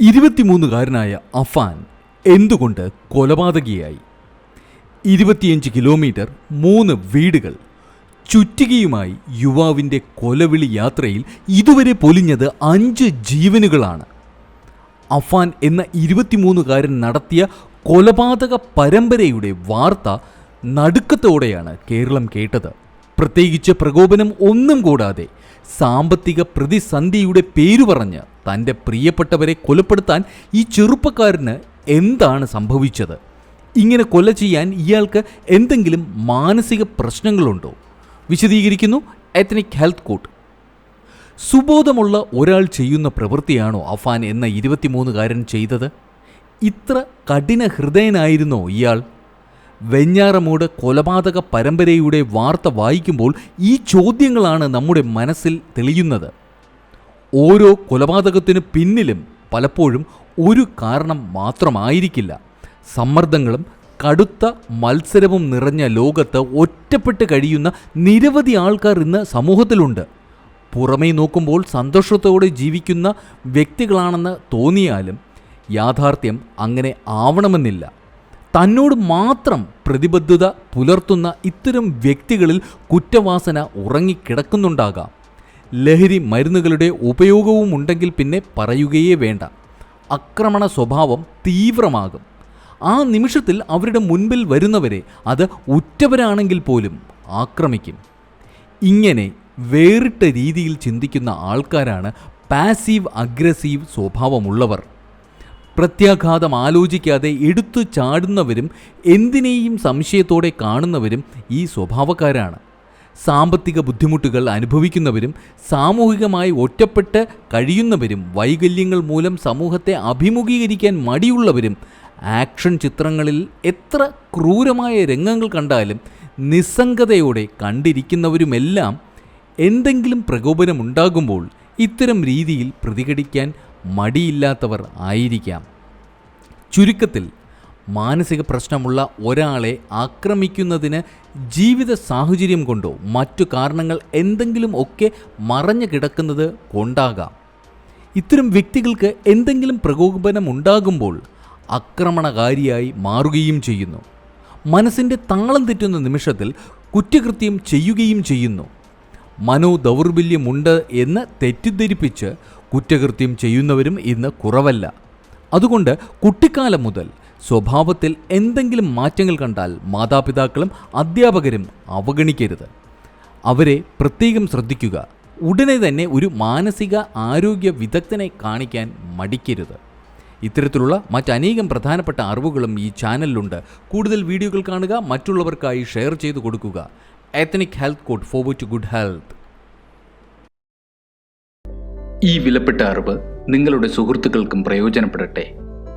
ഇരുപത്തിമൂന്നുകാരനായ അഫാൻ എന്തുകൊണ്ട് കൊലപാതകിയായി? ഇരുപത്തിയഞ്ച് കിലോമീറ്റർ മൂന്ന് വീടുകൾ. ചുറ്റികയുമായി യുവാവിന്റെ കൊലവിളി യാത്രയിൽ ഇതുവരെ പൊലിഞ്ഞത് അഞ്ച് ജീവനുകളാണ്. അഫാൻ എന്ന ഇരുപത്തിമൂന്നുകാരൻ നടത്തിയ കൊലപാതക പരമ്പരയുടെ വാർത്ത നടുക്കത്തോടെയാണ് കേരളം കേട്ടത്. പ്രത്യേകിച്ച് പ്രകോപനം ഒന്നും കൂടാതെ സാമ്പത്തിക പ്രതിസന്ധിയുടെ പേരു പറഞ്ഞ് തന്റെ പ്രിയപ്പെട്ടവരെ കൊലപ്പെടുത്താൻ ഈ ചെറുപ്പക്കാരന് എന്താണ് സംഭവിച്ചത്? ഇങ്ങനെ കൊല ചെയ്യാൻ ഇയാൾക്ക് എന്തെങ്കിലും മാനസിക പ്രശ്നങ്ങളുണ്ടോ? വിശദീകരിക്കുന്നു എത്നിക് ഹെൽത്ത് കോട്ട് സുബോധമുള്ള ഒരാൾ ചെയ്യുന്ന പ്രവൃത്തിയാണോ അഫാൻ എന്ന ഇരുപത്തിമൂന്നുകാരൻ ചെയ്തത്? ഇത്ര കഠിന ഹൃദയനായിരുന്നോ ഇയാൾ? വെഞ്ഞാറമൂട് കൊലപാതക പരമ്പരയുടെ വാർത്ത വായിക്കുമ്പോൾ ഈ ചോദ്യങ്ങളാണ് നമ്മുടെ മനസ്സിൽ തെളിയുന്നത്. ഓരോ കൊലപാതകത്തിന് പിന്നിലും പലപ്പോഴും ഒരു കാരണം മാത്രമായിരിക്കില്ല. സമ്മർദ്ദങ്ങളും കടുത്ത മത്സരവും നിറഞ്ഞ ലോകത്ത് ഒറ്റപ്പെട്ട് കഴിയുന്ന നിരവധി ആൾക്കാർ ഇന്ന് സമൂഹത്തിലുണ്ട്. പുറമേ നോക്കുമ്പോൾ സന്തോഷത്തോടെ ജീവിക്കുന്ന വ്യക്തികളാണെന്ന് തോന്നിയാലും യാഥാർത്ഥ്യം അങ്ങനെ ആവണമെന്നില്ല. തന്നോട് മാത്രം പ്രതിബദ്ധത പുലർത്തുന്ന ഇത്തരം വ്യക്തികളിൽ കുറ്റവാസന ഉറങ്ങിക്കിടക്കുന്നുണ്ടാകാം. ലഹരി മരുന്നുകളുടെ ഉപയോഗവും ഉണ്ടെങ്കിൽ പിന്നെ പറയുകയേ വേണ്ട. ആക്രമണ സ്വഭാവം തീവ്രമാകും. ആ നിമിഷത്തിൽ അവരുടെ മുൻപിൽ വരുന്നവരെ അത് ഉറ്റവരാണെങ്കിൽ പോലും ആക്രമിക്കും. ഇങ്ങനെ വേറിട്ട രീതിയിൽ ചിന്തിക്കുന്ന ആൾക്കാരാണ് പാസീവ് അഗ്രസീവ് സ്വഭാവമുള്ളവർ. പ്രത്യാഘാതം ആലോചിക്കാതെ എടുത്തു ചാടുന്നവരും എന്തിനേയും സംശയത്തോടെ കാണുന്നവരും ഈ സ്വഭാവക്കാരാണ്. സാമ്പത്തിക ബുദ്ധിമുട്ടുകൾ അനുഭവിക്കുന്നവരും സാമൂഹികമായി ഒറ്റപ്പെട്ട് കഴിയുന്നവരും വൈകല്യങ്ങൾ മൂലം സമൂഹത്തെ അഭിമുഖീകരിക്കാൻ മടിയുള്ളവരും ആക്ഷൻ ചിത്രങ്ങളിൽ എത്ര ക്രൂരമായ രംഗങ്ങൾ കണ്ടാലും നിസ്സംഗതയോടെ കണ്ടിരിക്കുന്നവരുമെല്ലാം എന്തെങ്കിലും പ്രകോപനമുണ്ടാകുമ്പോൾ ഇത്തരം രീതിയിൽ പ്രതികരിക്കാൻ മടിയില്ലാത്തവർ ആയിരിക്കാം. ചുരുക്കത്തിൽ മാനസിക പ്രശ്നമുള്ള ഒരാളെ ആക്രമിക്കുന്നതിന് ജീവിത സാഹചര്യം കൊണ്ടോ മറ്റു കാരണങ്ങൾ എന്തെങ്കിലും ഒക്കെ മറഞ്ഞു കിടക്കുന്നത് കൊണ്ടാകാം. ഇത്തരം വ്യക്തികൾക്ക് എന്തെങ്കിലും പ്രകോപനം ഉണ്ടാകുമ്പോൾ ആക്രമണകാരിയായി മാറുകയും ചെയ്യുന്നു. മനസ്സിന്റെ താളം തെറ്റുന്ന നിമിഷത്തിൽ കുറ്റകൃത്യം ചെയ്യുകയും ചെയ്യുന്നു. മനോദൗർബല്യമുണ്ട് എന്ന് തെറ്റിദ്ധരിപ്പിച്ച് കുറ്റകൃത്യം ചെയ്യുന്നവരും ഇന്ന് കുറവല്ല. അതുകൊണ്ട് കുട്ടിക്കാലം മുതൽ സ്വഭാവത്തിൽ എന്തെങ്കിലും മാറ്റങ്ങൾ കണ്ടാൽ മാതാപിതാക്കളും അധ്യാപകരും അവഗണിക്കരുത്. അവരെ പ്രത്യേകം ശ്രദ്ധിക്കുക. ഉടനെ തന്നെ ഒരു മാനസിക ആരോഗ്യ വിദഗ്ധനെ കാണിക്കാൻ മടിക്കരുത്. ഇത്തരത്തിലുള്ള മറ്റനേകം പ്രധാനപ്പെട്ട അറിവുകളും ഈ ചാനലിലുണ്ട്. കൂടുതൽ വീഡിയോകൾ കാണുക മറ്റുള്ളവർക്കായി ഷെയർ ചെയ്തു കൊടുക്കുക. Ethnic health code forward to good health ഈ വിലപ്പെട്ട അറിവ് നിങ്ങളുടെ സുഹൃത്തുക്കൾക്കും പ്രയോജനപ്പെടട്ടെ.